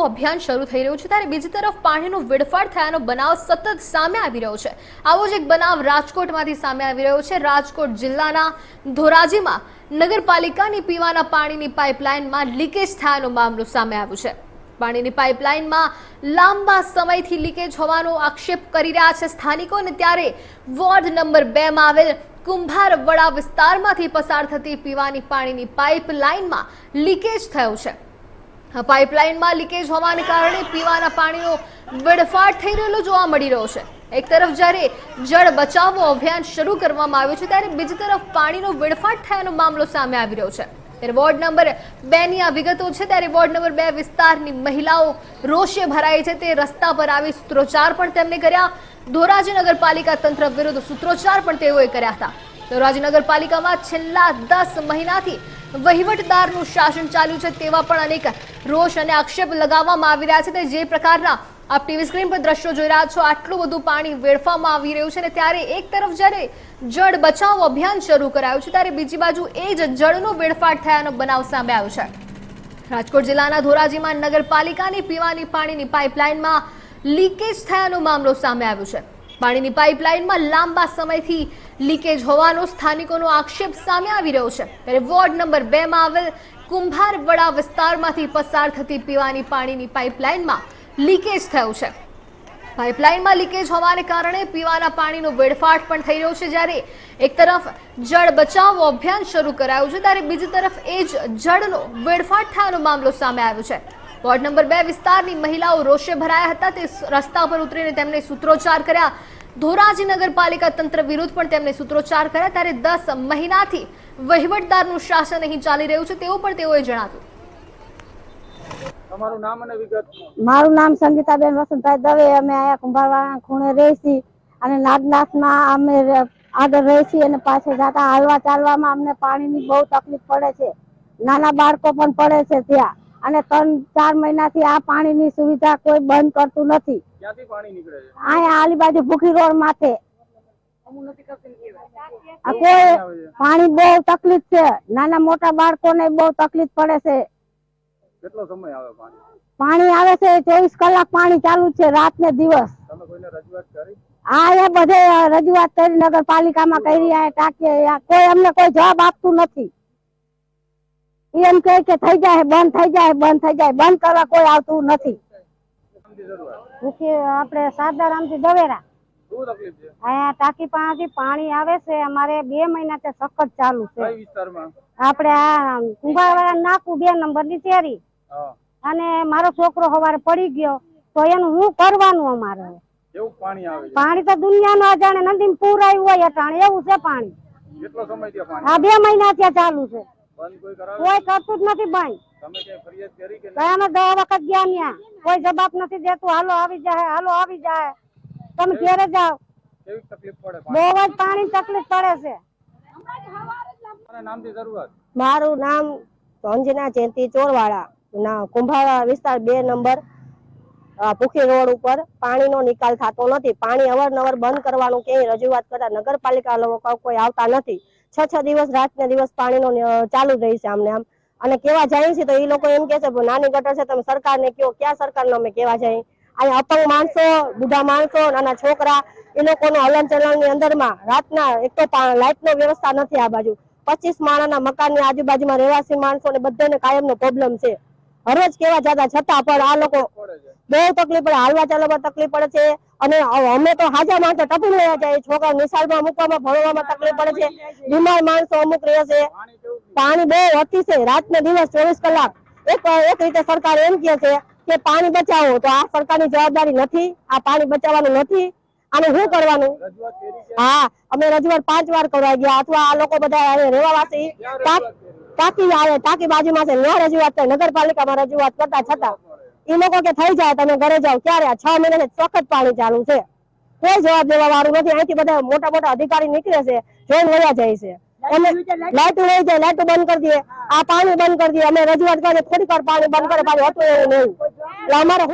બચાવો અભિયાન શરૂ થઈ રહ્યું છે ત્યારે બીજી તરફ પાણીનો વેડફાટ થયાનો બનાવ સતત સામે આવી રહ્યો છે. આવો જ એક બનાવ રાજકોટમાંથી સામે આવી રહ્યો છે. રાજકોટ જિલ્લાના ધોરાજીમાં નગરપાલિકાની પીવાના પાણીની પાઇપલાઇનમાં લીકેજ થયાનો મામલો સામે આવ્યો છે. પાણીની પાઇપલાઇનમાં લાંબા સમયથી લીકેજ હોવાનો આક્ષેપ કરી રહ્યા છે સ્થાનિકો અને ત્યારે વોર્ડ નંબર બે માં આવેલ કુંભારવડા વિસ્તારમાંથી પસાર થતી પીવાની પાણીની પાઇપલાઇનમાં લીકેજ થયો છે. પાઇપલાઇનમાં લીકેજ હોવાને કારણે પીવાના પાણીનો વેડફાટ થઈ રહેલો જોવા મળી રહ્યો છે. એક તરફ જ્યારે જળ બચાવો અભિયાન શરૂ કરવામાં આવ્યું છે, ત્યારે બીજી તરફ પાણીનો વેડફાટ થયાનો મામલો સામે આવી રહ્યો છે. ત્યારે વોર્ડ નંબર બે ની આ વિગતો છે, ત્યારે વોર્ડ નંબર બે વિસ્તારની મહિલાઓ રોષે ભરાઈ છે, તે રસ્તા પર આવી સૂત્રોચ્ચાર પણ તેમને કર્યા. ધોરાજી નગરપાલિકા તંત્ર વિરુદ્ધ સૂત્રોચ્ચાર પણ તેઓએ કર્યા હતા. ધોરાજી નગરપાલિકામાં છેલ્લા દસ મહિનાથી વહીવટદારનું શાસન ચાલ્યું છે, તેવા પણ અનેક રોષ અને આક્ષેપ લગાવવામાં આવી રહ્યા છે તે જે પ્રકારના આપ ટીવી સ્ક્રીન પર દ્રશ્યો જોઈ રહ્યા છો, આટલું બધું પાણી વેડફવામાં આવી રહ્યું છે અને ત્યારે એક તરફ જ્યારે જળ બચાવ અભિયાન શરૂ કરાયું છે, ત્યારે બીજી બાજુ એ જ જળનો વેડફાટ થયાનો બનાવ સામે આવ્યો છે. રાજકોટ જિલ્લાના ધોરાજીમાં નગરપાલિકાની પીવાની પાણીની પાઇપલાઇનમાં લીકેજ થયાનો મામલો સામે આવ્યો છે. પાણીની પાઇપલાઇનમાં લાંબા સમયથી લીકેજ હોવાનો સ્થાનિકોનો આક્ષેપ સામે આવી રહ્યો છે. ત્યારે વોર્ડ નંબર બેમાં આવેલ કુંભારવડા વિસ્તારમાંથી પસાર થતી પીવાની પાણીની પાઇપલાઇનમાં લીકેજ થયું છે. પાઇપલાઇનમાં લીકેજ હોવાને કારણે પીવાના પાણીનો વેડફાટ પણ થઈ રહ્યો છે. જ્યારે એક તરફ જળ બચાવો અભિયાન શરૂ કરાયું છે, ત્યારે બીજી તરફ એ જ જળનો વેડફાટ થયાનો મામલો સામે આવ્યો છે. વોર્ડ નંબર બે વિસ્તારની મહિલાઓ રોષે ભરાયા હતા. તે રસ્તા પર ઉતરીને તેમણે સૂત્રોચ્ચાર કર્યા. ધોરાજી નગરપાલિકા તંત્ર વિરુદ્ધ પણ તેમણે સૂત્રોચ્ચાર કર્યા. ત્યારે દસ મહિનાથી વહીવટદારનું શાસન અહીં ચાલી રહ્યું છે તેવું પણ તેઓએ જણાવ્યું. તમારું નામ અને વિગત મારું નામ સંગીતાબેન વસંતભાઈ દવે. અમે અહીંયા કુંભારવાળા ખૂણે રહી અને નાગનાથમાં અમે આગળ રહી છીએ અને પાછળ જતા હાલવા ચાલવામાં અમને પાણીની બહુ તકલીફ પડે છે. નાના બાળકો પણ પડે છે ત્યાં. અને ત્રણ ચાર મહિનાથી આ પાણીની સુવિધા કોઈ બંધ કરતું નથી. અહીંયા આલી બાજુ ભૂખી રોડ માથે. કોઈ પાણી બહુ તકલીફ છે. નાના મોટા બાળકોને બહુ તકલીફ પડે છે. કેટલો સમય આવે પાણી? પાણી આવે છે ચોવીસ કલાક પાણી ચાલુ છે રાત ને દિવસ આ એ બધે રજૂઆત કરી નગરપાલિકામાં કરી ટાંકી કોઈ અમને કોઈ જવાબ આપતું નથી. એમ કહે કે થઈ જાય બંધ થઈ જાય બંધ થઈ જાય બંધ કરવા કોઈ આવતું નથી. આપણે સાદારામજી દવેરા. શું તકલીફ છે? અહીંયા ટાંકી પાસેથી પાણી આવે છે અમારે બે મહિના થી સખત ચાલુ છે. આપણે આ કુંભારવાળા નાકું બે નંબરની શેરી ચેરી અને મારો છોકરો સવારે પડી ગયો તો એનું શું કરવાનું અમારે? પાણી પાણી તો દુનિયાનું અજાણે નદીમાં પૂર આવ્યું હોય અટાણે એવું છે પાણી. પાણી? આ બે મહિના ત્યાં ચાલુ છે. કોઈ કરતું જ નથી બંધ. અમે દવા વખત ગયા ત્યાં કોઈ જવાબ નથી દેતું. હાલો આવી જાય હાલો આવી જાય તમે ઘેરે જાઓ. બહુ જ પાણી તકલીફ પડે છે. મારું નામ અંજના જયંતિ ચોરવાળા. ના કુંભારા વિસ્તાર બે નંબર ભૂખી રોડ ઉપર પાણીનો નિકાલ થતો નથી. પાણી અવારનવાર બંધ કરવાનું ક્યાંય રજૂઆત કરતા નગરપાલિકા લોકો કોઈ આવતા નથી. છ છ દિવસ રાત ને દિવસ પાણીનો ચાલુ ચાલુ રહી છે અમને આમ. અને કેવા જાય છે તો એ લોકો એમ કે છે "ભઈ નાની ગટર છે, તમે સરકારને કયો ક્યાં સરકારને અમે કેવા જાય? અહીંયા અપંગ માણસો, બુઢા માણસો, નાના છોકરા એ લોકોનો હલન ચલણની અંદરમાં રાતના એક તો લાઇટ નો વ્યવસ્થા નથી આ બાજુ. પચીસ માળાના મકાનની આજુબાજુમાં રહેવાસી માણસો ને બધાને કાયમનો પ્રોબ્લેમ છે. હરોજ કેવા જતા છતાં પણ આ લોકો બહુ તકલીફ પડે હાલવા ચાલવામાં તકલીફ પડે છે. અને અમે તો હાજા માણસો ટપી લેવા જાય છોકરા નિશાળમાં મૂકવામાં ભણવામાં તકલીફ પડે છે. બીમાર માણસો અમુક રહે છે. પાણી બહુ અતિશય રાત ને દિવસ ચોવીસ કલાક. એક એક રીતે સરકાર એમ કહે છે કે પાણી બચાવો. તો આ સરકારની જવાબદારી નથી આ પાણી બચાવવાનું નથી. આને શું કરવાનું? હા અમે રજૂઆત પાંચ વાર કરવા ગયા. અથવા આ લોકો બધા રહેવાવાસી ટાંક- આવે ટાંકી બાજુમાં છે ત્યાં રજૂઆત કરી નગરપાલિકામાં રજૂઆત કરતા છતાં એ લોકો કે થઈ જાય તમે ઘરે જાઓ ક્યારે? છ મહિના સખત પાણી ચાલુ છે. કોઈ જવાબ દેવા વાળું નથી. અહીંથી બધા મોટા મોટા અધિકારી નીકળે છે જોઈને વયા જાય છે. અમે લાઈટો લઈ જાય લાઈટો બંધ કરી દઈએ. આ પાણી બંધ કરી દઈએ. અમે રજૂઆત કરીએ થોડીક પાણી બંધ કરે પાણી હતું એવું નહીં. એટલે અમારે